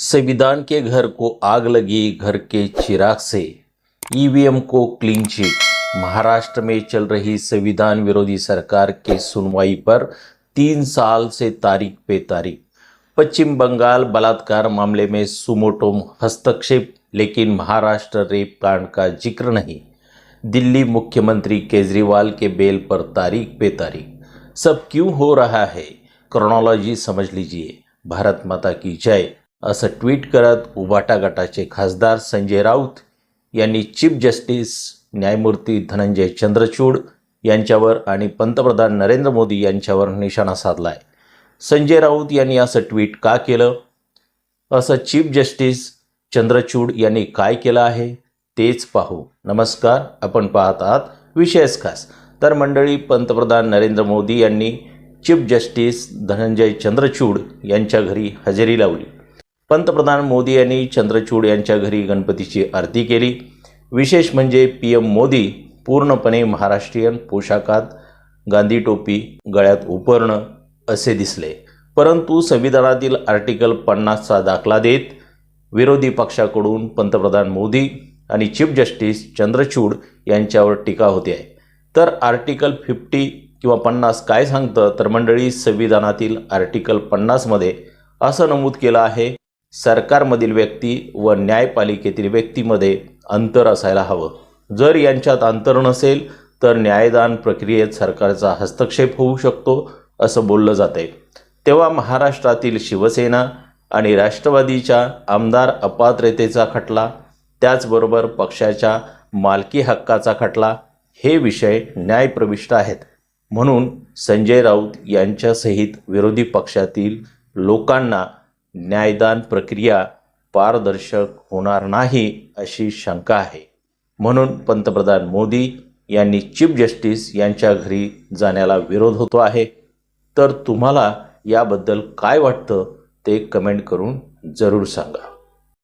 संविधान के घर को आग लगी, घर के चिराग से। ईवीएम को क्लीन चिट। महाराष्ट्र में चल रही संविधान विरोधी सरकार के सुनवाई पर तीन साल से तारीख पे तारीख। पश्चिम बंगाल बलात्कार मामले में सुमोटो हस्तक्षेप, लेकिन महाराष्ट्र रेप कांड का ज़िक्र नहीं। दिल्ली मुख्यमंत्री केजरीवाल के बेल पर तारीख पे तारीख। सब क्यों हो रहा है? क्रोनोलॉजी समझ लीजिए। भारत माता की जय। असं ट्विट करत उबाटा गटाचे खासदार संजय राऊत यांनी चीफ जस्टिस न्यायमूर्ती धनंजय चंद्रचूड यांच्यावर आणि पंतप्रधान नरेंद्र मोदी यांच्यावर निशाणा साधला आहे संजय राऊत यांनी असं ट्विट का केलं? असं चीफ जस्टिस चंद्रचूड यांनी काय केलं आहे? तेच पाहू. नमस्कार आपण पाहत आहात विशेष खास. तर मंडळी पंतप्रधान नरेंद्र मोदी यांनी चीफ जस्टिस धनंजय चंद्रचूड यांच्या घरी हजेरी लावली. पंतप्रधान मोदी यांनी चंद्रचूड यांच्या घरी गणपतीची आरती केली. विशेष म्हणजे पी एम मोदी पूर्णपणे महाराष्ट्रीयन पोशाखात गांधी टोपी गळ्यात उपरणं असे दिसले. परंतु संविधानातील आर्टिकल पन्नासचा दाखला देत विरोधी पक्षाकडून पंतप्रधान मोदी आणि चीफ जस्टिस चंद्रचूड यांच्यावर टीका होते. आहे तर आर्टिकल फिफ्टी किंवा पन्नास काय सांगतं? तर मंडळी संविधानातील आर्टिकल पन्नासमध्ये असं नमूद केलं आहे. सरकारमधील व्यक्ती व न्यायपालिकेतील व्यक्तीमध्ये अंतर असायला हवं. जर यांच्यात अंतर नसेल तर न्यायदान प्रक्रियेत सरकारचा हस्तक्षेप होऊ शकतो असं बोललं जाते तेव्हा महाराष्ट्रातील शिवसेना आणि राष्ट्रवादीच्या आमदार अपात्रतेचा खटला त्याचबरोबर पक्षाच्या मालकी हक्काचा खटला हे विषय न्यायप्रविष्ट आहेत. म्हणून संजय राऊत यांच्यासहित विरोधी पक्षातील लोकांना न्यायदान प्रक्रिया पारदर्शक होणार नाही अशी शंका आहे. म्हणून पंतप्रधान मोदी यांनी चीफ जस्टिस यांच्या घरी जाण्याला विरोध होतो आहे. तर तुम्हाला याबद्दल काय वाटतं ते कमेंट करून जरूर सांगा.